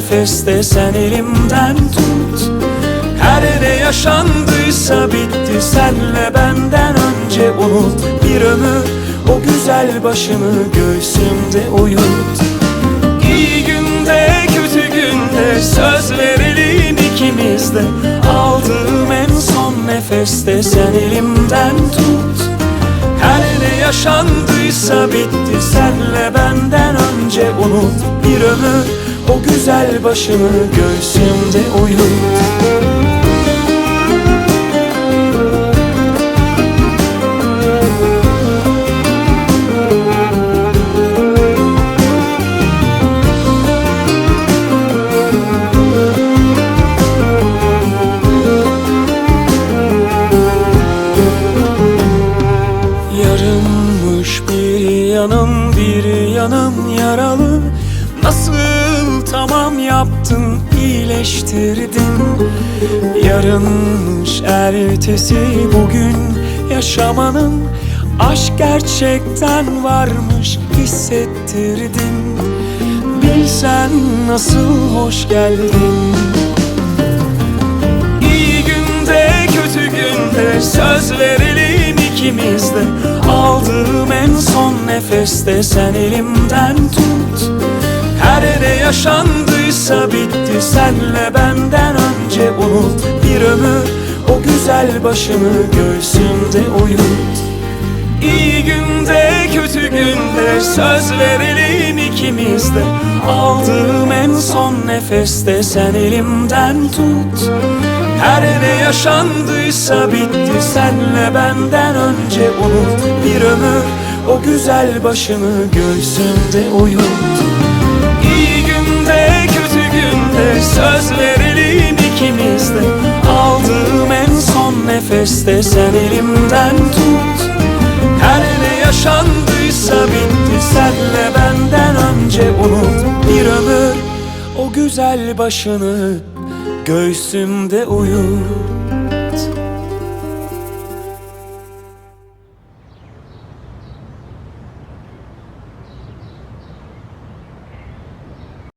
nefeste sen elimden tut. Her ne yaşandıysa bitti senle benden önce unut. Bir ömür o güzel başını göğsümde uyut. İyi günde kötü günde söz verelim ikimiz de. Aldığım en son nefeste sen elimden tut. Her ne yaşandıysa bitti senle benden önce unut. Bir ömür o güzel başını göğsümde uyut yanım bir yanım yaralı yaptın iyileştirdin. Yarınmış ertesi bugün yaşamanın Aşk gerçekten varmış hissettirdin. Bilsen nasıl hoş geldin. İyi günde kötü günde söz verelim ikimiz de Aldığım en son nefeste sen elimden tut. Her ne yaşandıysa bitti. Senle benden önce unut Bir ömür. O güzel başını göğsümde uyut. İyi günde kötü günde söz verelim ikimiz de Aldığım en son nefeste sen elimden tut. Her ne yaşandıysa bitti. Senle benden önce unut Bir ömür. O güzel başını göğsümde uyut söz verelim ikimiz de. Aldığım en son nefeste sen elimden tut. Her ne yaşandıysa bitti senle benden önce unut. Bir ömür o güzel başını göğsümde uyut